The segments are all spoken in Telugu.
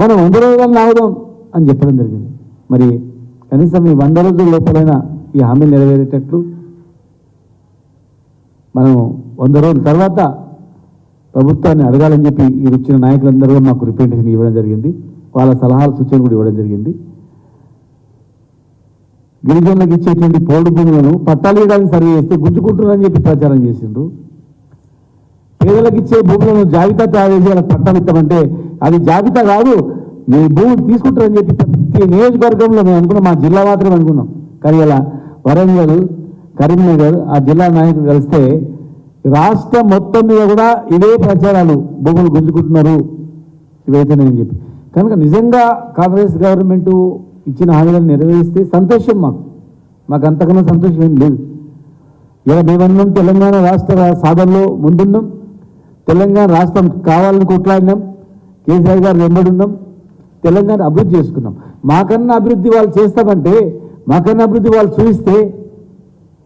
మనం వంద రోజులు ఆగుదాం అని చెప్పడం జరిగింది. మరి కనీసం ఈ వంద రోజుల లోపలైన ఈ హామీ నెరవేరేటట్లు మనం వంద రోజుల తర్వాత ప్రభుత్వాన్ని అడగాలని చెప్పి ఈ వచ్చిన నాయకులందరూ మాకు రిప్రజెంటేషన్ ఇవ్వడం జరిగింది. వాళ్ళ సలహాలు సూచనలు కూడా ఇవ్వడం జరిగింది. గిరిజనులకు ఇచ్చేటువంటి పోల్డ్ భూములను పట్టాలు ఇవ్వడానికి సర్వే చేస్తే గుంజుకుంటున్నారని చెప్పి ప్రచారం చేసిండ్రు. పేదలకు ఇచ్చే భూములను జాబితా తయారు చేసి వాళ్ళకి పట్టాలిస్తామంటే అది జాబితా కాదు మీ భూమి తీసుకుంటారని చెప్పి ప్రతి నియోజకవర్గంలో మేము అనుకున్నాం మా జిల్లా మాత్రం అనుకున్నాం. కానీ ఇలా వరంగల్ కరీంనగర్ ఆ జిల్లా నాయకులు కలిస్తే రాష్ట్రం మొత్తం మీద కూడా ఇదే ప్రచారాలు భూములు గుంజుకుంటున్నారు. ఇవైతేనే అని చెప్పి కనుక నిజంగా కాంగ్రెస్ గవర్నమెంట్ ఇచ్చిన హామీలను నెరవేరిస్తే సంతోషం మాకు. మాకు అంతకన్నా సంతోషం ఏం లేదు. ఇలా మేమన్నాం తెలంగాణ రాష్ట్ర సాధనలో ముందున్నాం. తెలంగాణ రాష్ట్రం కావాలని కొట్లాడినాం కేసీఆర్ గారు వెంబడున్నాం తెలంగాణ అభివృద్ధి చేసుకున్నాం. మాకన్నా అభివృద్ధి వాళ్ళు చేస్తామంటే మాకన్నా అభివృద్ధి వాళ్ళు చూపిస్తే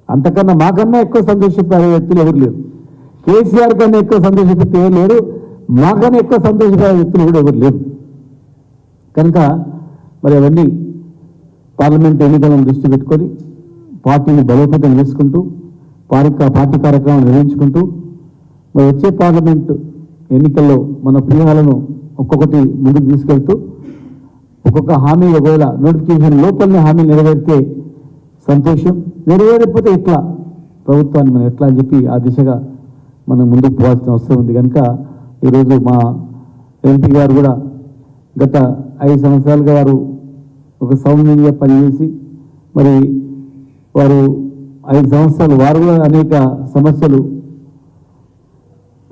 అంతకన్నా మాకన్నా ఎక్కువ సంతోషపడే వ్యక్తులు ఎవరు లేరు. కేసీఆర్ కన్నా ఎక్కువ సంతోషపెట్టే ఎవరు లేరు. మాకన్నా ఎక్కువ సంతోషపడే వ్యక్తులు కూడా ఎవరు లేరు. కనుక మరి అవన్నీ పార్లమెంట్ ఎన్నికలను దృష్టి పెట్టుకొని పార్టీని బలోపేతం చేసుకుంటూ పార్టీ పార్టీ కార్యక్రమాలు నిర్వహించుకుంటూ మరి వచ్చే పార్లమెంట్ ఎన్నికల్లో మన ప్రియాలను ఒక్కొక్కటి ముందుకు తీసుకెళ్తూ ఒక్కొక్క హామీ ఒకవేళ నోటిఫికేషన్ లోపలనే హామీ నెరవేరితే సంతోషం. నెరవేరకపోతే ఎట్లా? ప్రభుత్వాన్ని మనం ఎట్లా అని చెప్పి ఆ దిశగా మనం ముందుకు పోవాల్సిన అవసరం ఉంది. కనుక ఈరోజు మా ఎంపీ గారు కూడా గత ఐదు సంవత్సరాలుగా వారు ఒక సౌమ్యంగా పనిచేసి మరి వారు ఐదు సంవత్సరాలు వారు కూడా అనేక సమస్యలు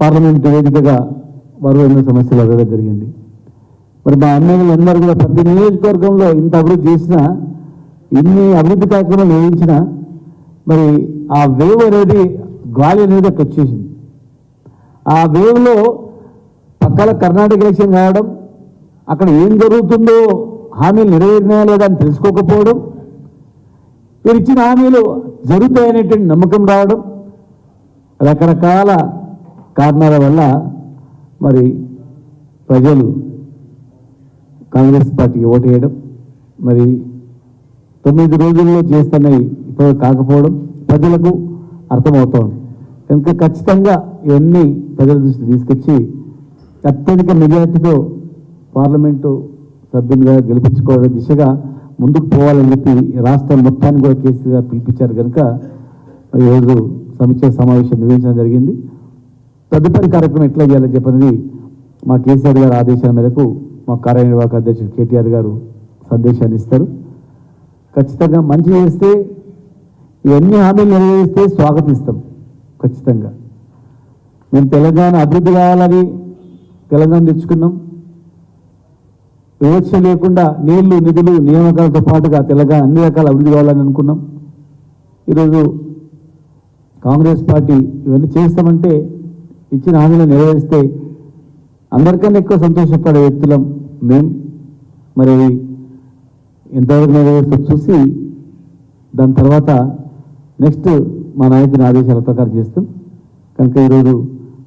పార్లమెంట్ వేదికగా వారు ఎన్నో సమస్యలు అడగడం జరిగింది. మరి మా ఎమ్మెల్యేలు అందరూ కూడా ప్రతి నియోజకవర్గంలో ఇంత అభివృద్ధి చేసినా ఇన్ని అభివృద్ధి కార్యక్రమాలు వేయించినా మరి ఆ వేవ్ అనేది గాలి అనేది అక్కడ వచ్చేసింది. ఆ వేవ్లో పక్కల కర్ణాటక ఎలక్షన్ కావడం అక్కడ ఏం జరుగుతుందో హామీలు నెరవేరినా లేదా అని తెలుసుకోకపోవడం వీరు ఇచ్చిన హామీలు జరుగుతాయనేటువంటి నమ్మకం రావడం రకరకాల కారణాల వల్ల మరి ప్రజలు కాంగ్రెస్ పార్టీకి ఓటేయడం వేయడం మరి తొమ్మిది రోజుల్లో చేస్తున్నవి ఇప్పుడు కాకపోవడం ప్రజలకు అర్థమవుతోంది. కనుక ఖచ్చితంగా ఇవన్నీ ప్రజల దృష్టి తీసుకొచ్చి అత్యధిక మెజార్టీతో పార్లమెంటు సభ్యునిగా గెలిపించుకోవడం దిశగా ముందుకు పోవాలని చెప్పి రాష్ట్రం మొత్తాన్ని కూడా కేసీఆర్ పిలిపించారు కనుక ఈరోజు సమీక్ష సమావేశం నిర్వహించడం జరిగింది. తదుపరి కార్యక్రమం ఎట్లా చేయాలని చెప్పినది మా కేసీఆర్ గారి ఆదేశాల మేరకు మా కార్యనిర్వాహక అధ్యక్షుడు కేటీఆర్ గారు సందేశాన్ని ఇస్తారు. ఖచ్చితంగా మంచి చేస్తే ఇవన్నీ హామీలు నెరవేరిస్తే స్వాగతిస్తాం ఖచ్చితంగా. మేము తెలంగాణ అభివృద్ధి కావాలని తెలంగాణ తెచ్చుకున్నాం. వివక్ష లేకుండా నీళ్ళు నిధులు నియామకాలతో పాటుగా తెలంగాణ అన్ని రకాల అభివృద్ధి కావాలని అనుకున్నాం. ఈరోజు కాంగ్రెస్ పార్టీ ఇవన్నీ చేస్తామంటే ఇచ్చిన హామీలు నెరవేరిస్తే అందరికన్నా ఎక్కువ సంతోషపడే వ్యక్తులం మేం. మరి ఎంతవరకు నెరవేరుస్తూ చూసి దాని తర్వాత నెక్స్ట్ మా నాయకుని ఆదేశాల ప్రకారం చేస్తాం. కనుక ఈరోజు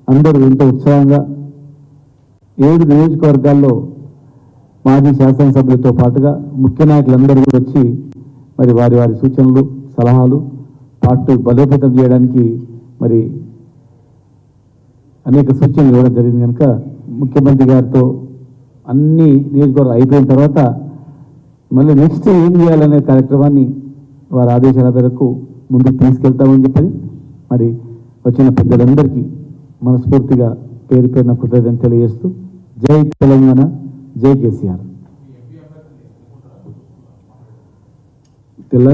అందరూ ఎంతో ఉత్సాహంగా ఏడు నియోజకవర్గాల్లో మాజీ శాసనసభ్యులతో పాటుగా ముఖ్య నాయకులందరూ కూడా వచ్చి మరి వారి వారి సూచనలు సలహాలు పార్టీ బలోపేతం చేయడానికి మరి అనేక సూచనలు ఇవ్వడం జరిగింది కనుక ముఖ్యమంత్రి గారితో అన్ని నియోజకవర్గాలు అయిపోయిన తర్వాత మళ్ళీ నెక్స్ట్ ఏం చేయాలనే కార్యక్రమాన్ని వారి ఆదేశాల మేరకు ముందుకు తీసుకెళ్తామని చెప్పని మరి వచ్చిన పెద్దలందరికీ మనస్ఫూర్తిగా పేరు పేరున కృతజ్ఞతలు తెలియజేస్తూ జై తెలంగాణ జై కేసీఆర్.